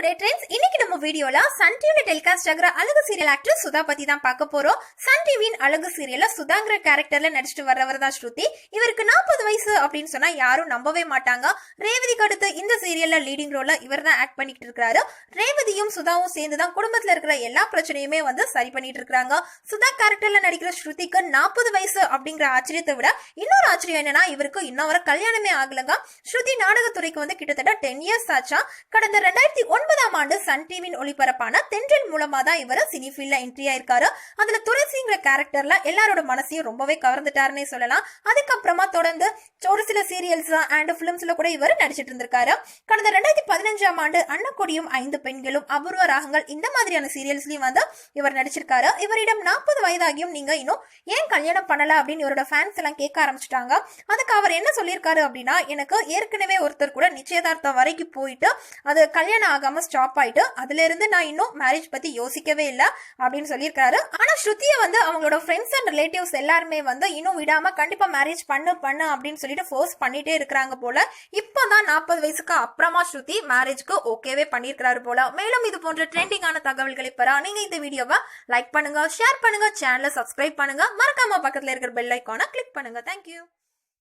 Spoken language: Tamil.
டுடே ட்ரெண்ட்ஸ் இன்னைக்கு நம்ம வீடியோல சன் டிவில டெலிகாஸ்ட் ஆகிற அழகு சீரியல் ஆக்டர் சுதா பத்தி தான் பார்க்க போறோம். சன் டிவியின் அழகு சீரியல்ல சுதாங்கிற கேரக்டர்ல நடிச்சிட்டு வர்றவர் தான் ஸ்ருதி. இவருக்கு நாற்பது வயசு அப்படின்னு சொன்னா யாரும் நம்பவே மாட்டாங்க. ரேவதிக்கு அடுத்து இந்த சீரியல்ல லீடிங் ரோல இவர் தான் ஆக்ட் பண்ணிட்டு இருக்காரு. ரேவதியும் சுதாவும் சேர்ந்து தான் குடும்பத்துல இருக்கிற எல்லா பிரச்சனையுமே வந்து சரி பண்ணிட்டு இருக்காங்க. சுதா கேரக்டர்ல நடிக்கிற ஸ்ருதிக்கு நாற்பது வயசு அப்படிங்கிற ஆச்சரியத்தை விட இன்னொரு ஆச்சரியம் என்னன்னா இவருக்கு இன்னும் வர கல்யாணமே ஆகலங்க. ஸ்ருதி நாடகத்துறைக்கு வந்து கிட்டத்தட்ட டென் இயர்ஸ் ஆச்சா. கடந்த ரெண்டாயிரத்தி ஒன்பதாம் ஆண்டு சன் டிவியின் ஒளிபரப்பான தென்றல் மூலமா தான் இவர் சினி ஃபீல்ட்ல என்ட்ரி ஆயிருக்காரு. அதுல துளசிங்கிற கேரக்டர்ல எல்லாரோட மனசையும் ரொம்பவே கவர்ந்துட்டாருன்னே சொல்லலாம். அதுக்கப்புறமா தொடர்ந்து ஒரு சில சீரியல்ஸ் அண்ட் பிலிம்ஸ்ல கூட இவர் நடிச்சிட்டு இருந்திருக்காரு. கடந்த ரெண்டாயிரத்தி பதினஞ்சாம் ஆண்டு அன்னக்கொடியும் ஐந்து பெண்களும் அபூர்வ ராகங்கள் இந்த மாதிரியான சீரியல்ஸ்லயும் வந்து இவர் நடிச்சிருக்காரு. இவரிடம் நாற்பது வயதாகியும் நீங்க இன்னும் ஏன் கல்யாணம் பண்ணல அப்படின்னு இவரோட ஃபேன்ஸ் எல்லாம் கேட்க ஆரம்பிச்சிட்டாங்க. அதுக்கு அவர் என்ன சொல்லியிருக்காரு அப்படின்னா எனக்கு ஏற்கனவே ஒருத்தர் கூட நிச்சயதார்த்தம் வரைக்கும் போயிட்டு அது கல்யாணம் ஆகாம ஸ்டாப் ஆயிட்டு அதுல இருந்து நான் இன்னும் மேரேஜ் பத்தி யோசிக்கவே இல்லை அப்படின்னு சொல்லியிருக்காரு. ஆனா ஸ்ருதியை வந்து அவங்களோட ஃப்ரெண்ட்ஸ் அண்ட் ரிலேட்டிவ்ஸ் எல்லாருமே வந்து இன்னும் விடாம கண்டிப்பா மேரேஜ் பண்ணு பண்ணு அப்படின்னு சொல்லிட்டு ஃபோர்ஸ் பண்ணிட்டே இருக்கிறாங்க போல. இப்பதான் நாற்பது வயசுக்கு அப்புறமா ஸ்ருதி மேரேஜ்க்கு ஓகேவே பண்ணியிருக்கிறாரு போல. மேலும் இது போன்ற ட்ரெண்டிங்கான தகவல்களை பெற நீங்க இந்த வீடியோவை லைக் பண்ணுங்க ஷேர் பண்ணுங்க சேனலை சப்ஸ்கிரைப் பண்ணுங்க. மறக்காம பக்கத்துல இருக்கிற பெல் ஐக்கானை கிளிக் பண்ணுங்க. தேங்க்யூ